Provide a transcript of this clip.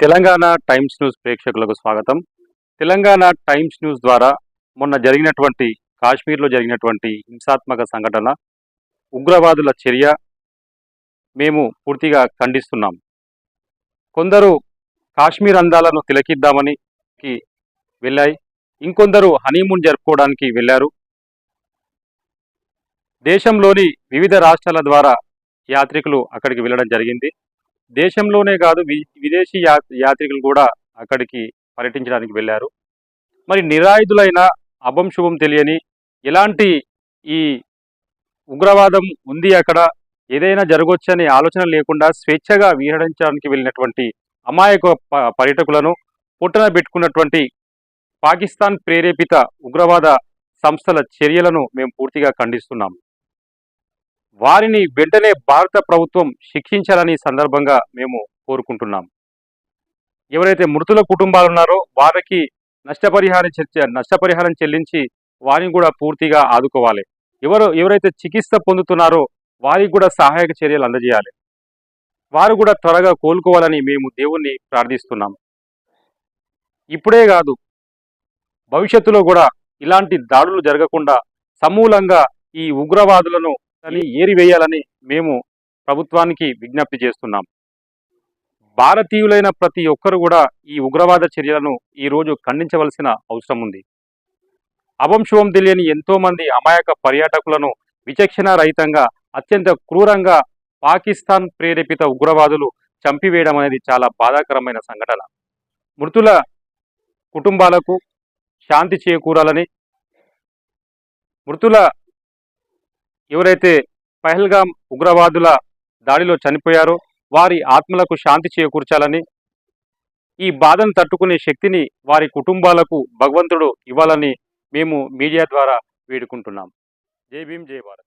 Telangana times news ప్రేక్షకులకు స్వాగతం. Telangana times news ద్వారా మొన్న జరిగినటువంటి కాశ్మీర్లో జరిగినటువంటి హింసాత్మక సంఘటన ఉగ్రవాదుల చర్య మేము పూర్తిగా ఖండిస్తున్నాం. కొందరు కాశ్మీర్ అందాలను తిలకిద్దామని వెళ్ళాయి. ఇంకొందరు హనీమూన్ జరుపుకోవడానికి వెళ్ళారు. దేశంలోని వివిధ రాష్ట్రాల ద్వారా యాత్రికులు అక్కడికి వెళ్ళడం జరిగింది. దేశంలోనే కాదు వి- విదేశీ యాత్రికులు కూడా అక్కడికి పర్యటించడానికి వెళ్ళారు. మరి నిరాయుధులైన అభం శుభం తెలియని ఎలాంటి ఈ ఉగ్రవాదం ఉంది అక్కడ? ఏదైనా జరగవచ్చనే ఆలోచన లేకుండా స్వేచ్ఛగా విహరించడానికి వెళ్ళినటువంటి అమాయక ప- పర్యటకులను పుట్టన పెట్టుకున్నటువంటి పాకిస్తాన్ ప్రేరేపిత ఉగ్రవాద సంస్థల చర్యలను మేము పూర్తిగా ఖండిస్తున్నాం. వారిని వెంటనే భారత ప్రభుత్వం శిక్షించాలని సందర్భంగా మేము కోరుకుంటున్నాం. ఎవరైతే మృతుల కుటుంబాలు ఉన్నారో వారికి నష్టపరిహారం నష్టపరిహారం చెల్లించి వారిని కూడా పూర్తిగా ఆదుకోవాలి. ఎవరు ఎవరైతే చికిత్స పొందుతున్నారో వారికి కూడా సహాయక చర్యలు అందజేయాలి. వారు కూడా త్వరగా కోలుకోవాలని మేము దేవుణ్ణి ప్రార్థిస్తున్నాం. ఇప్పుడే కాదు భవిష్యత్తులో కూడా ఇలాంటి దాడులు జరగకుండా సమూలంగా ఈ ఉగ్రవాదులను అని ఏరివేయాలని మేము ప్రభుత్వానికి విజ్ఞప్తి చేస్తున్నాం. భారతీయులైన ప్రతి ఒక్కరు కూడా ఈ ఉగ్రవాద చర్యలను ఈ రోజు ఖండించవలసిన అవసరం ఉంది. అవంశువం తెలియని ఎంతోమంది అమాయక పర్యాటకులను విచక్షణ రహితంగా అత్యంత క్రూరంగా పాకిస్తాన్ ప్రేరేపిత ఉగ్రవాదులు చంపివేయడం అనేది చాలా బాధాకరమైన సంఘటన. మృతుల కుటుంబాలకు శాంతి చేకూరాలని మృతుల ఎవరైతే పహల్గాం ఉగ్రవాదుల దాడిలో చనిపోయారో వారి ఆత్మలకు శాంతి చేకూర్చాలని ఈ బాధను తట్టుకునే శక్తిని వారి కుటుంబాలకు భగవంతుడు ఇవ్వాలని మేము మీడియా ద్వారా వేడుకుంటున్నాం. జై భీం జై భారత్.